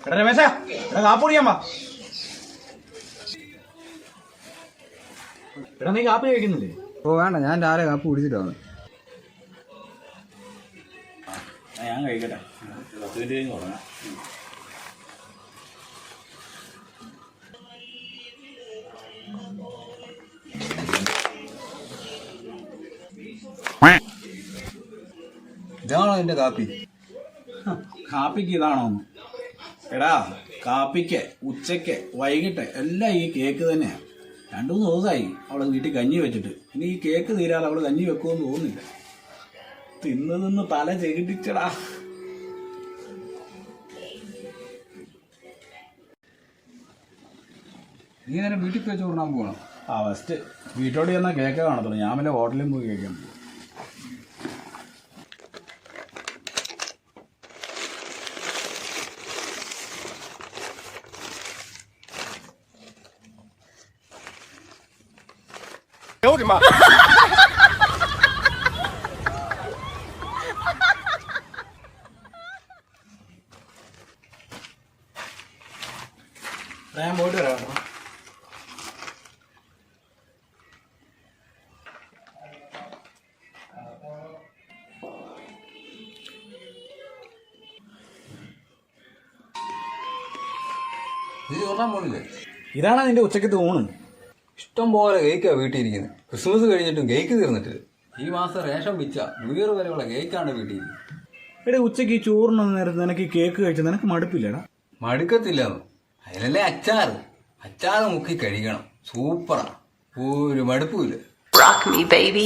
എടാ രമേശ എടാ കാപ്പ് കുടിക്കാൻ വാ. എടാ നീ കാപ്പി കഴിക്കുന്നില്ലേ? ഓ വേണ്ട ഞാൻ രാവിലെ കാപ്പ് കുടിച്ചിട്ടാണ് ഞാൻ കഴിക്കട്ടെ. പത്ത് മിനിറ്റ് കഴിഞ്ഞ് തുടങ്ങാം ഇതാണോ എന്റെ കാപ്പി? കാപ്പിക്ക് ഇതാണോ എടാ കാപ്പിക്ക് ഉച്ചയ്ക്ക് വൈകിട്ട് എല്ലാം ഈ കേക്ക് തന്നെയാണ് രണ്ടു മൂന്ന് ദിവസമായി അവളെ വീട്ടിൽ കഞ്ഞി വെച്ചിട്ട്. ഇനി ഈ കേക്ക് തീരാതെ അവൾ കഞ്ഞി വെക്കുമെന്ന് തോന്നുന്നില്ല. തിന്ന് നിന്ന് തല ചെകിട്ടിച്ചടാ. നീ നേരെ വീട്ടിൽ പോയി ചോറിനാൻ പോകണം ആ ഫസ്റ്റ് വീട്ടോട് ചെന്നാൽ കേക്ക് കാണത്തുള്ളൂ. ഞാൻ പിന്നെ ഹോട്ടലിൽ പോയി കേൾക്കാൻ പോകും ഞാൻ പോയിട്ട് വരാം കേട്ടോ. നീ ചോറിനാൻ പോണില്ലേ? ഇതാണ് നിന്റെ ഉച്ചക്കത്തെ ഊണ്. ഇഷ്ടം പോലെ കേക്കാ വീട്ടിൽ ഇരിക്കുന്നത് ക്രിസ്മസ് കഴിഞ്ഞിട്ടും കേക്ക് തീർന്നിട്ടില്ല. ഈ മാസം റേഷൻ വിച്ച ന്യൂ ഇയർ വരെയുള്ള കേക്കാണ് വീട്ടിൽ എടേ ഉച്ചയ്ക്ക് ഈ ചോറിനൊന്നും നേരത്തെ നിനക്ക് കേക്ക് കഴിച്ചാൽ നിനക്ക് മടുപ്പില്ലടാ. മടുക്കത്തില്ല. അതിലല്ലേ അച്ചാർ അച്ചാർ മുക്കി കഴിക്കണം. സൂപ്പറാ ഒരു മടുപ്പില്ല Rock me, baby.